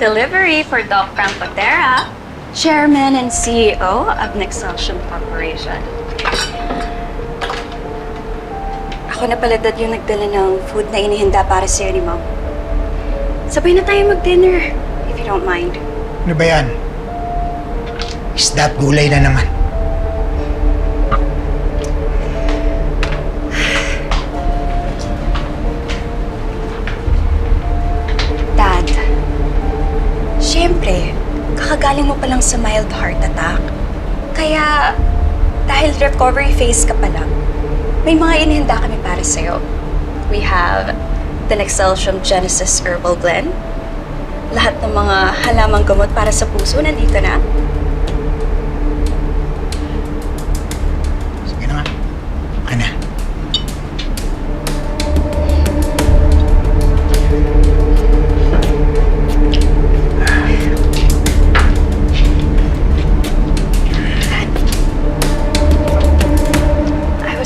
Delivery for Doc Frank Patera, Chairman and CEO of Nexelsium Corporation. Ako na pala dad yung nagdala ng food na inihanda para sa'yo ni Mom. Sabay na tayo mag-dinner, if you don't mind. Ano ba yan? Isda at gulay na naman. Syempre, kakagaling mo pa lang sa mild heart attack. Kaya, dahil recovery phase ka pa lang, may mga inihanda kami para sa'yo. We have the Nexelsium Genesis Herbal Blend. Lahat ng mga halamang gamot para sa puso nandito na.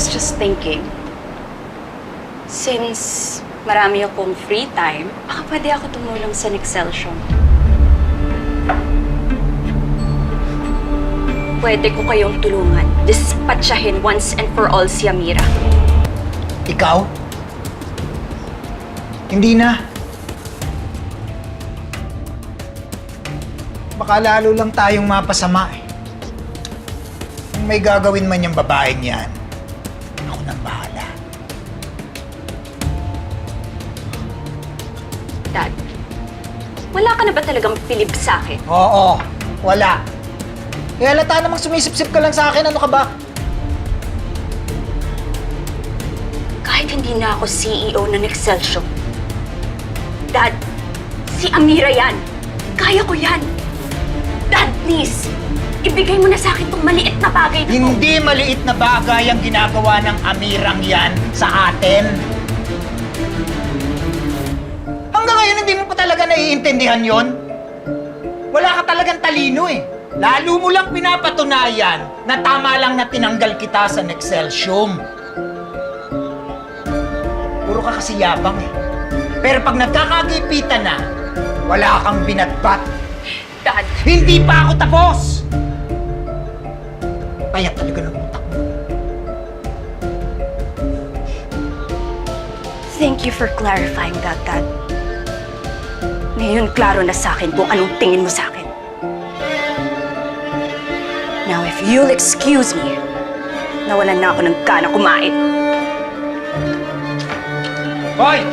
Was just thinking, since marami akong free time, baka pwede ako tumulong sa Nexelsium. Pwede ko kayong tulungan. Dispatchahin once and for all si Amira. Ikaw? Hindi na. Baka lalo lang tayong mapasama eh. Kung may gagawin man yung babaeng yan, nang bahala. Dad, wala ka na ba talagang pilip sa akin? Oo, wala. Kaya halata namang sumisip-sip ka lang sa akin, ano ka ba? Kahit hindi na ako CEO ng Excelsior. Dad, si Amira yan. Kaya ko yan. Dad, please. Ibigay mo na sa akin tong Hindi maliit na bagay ang ginagawa ng amirang yan sa atin. Hanggang ngayon hindi mo pa talaga naiintindihan yon. Wala ka talagang talino eh. Lalo mo lang pinapatunayan na tama lang na tinanggal kita sa Nexcelsium. Puro ka kasi yabang eh. Pero pag nagkakagipitan na, wala kang binatbat. Dad, Hindi pa ako tapos! Kaya talaga ng utak mo. thank you for clarifying that, Dad. Ngayon, klaro na sa akin kung anong tingin mo sa akin. Now, if you'll excuse me, nawalan na ako ng gana kumain. Hoy!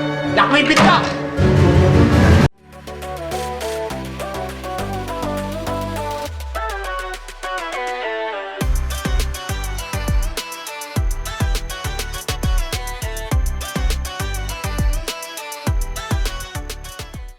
Bit ka!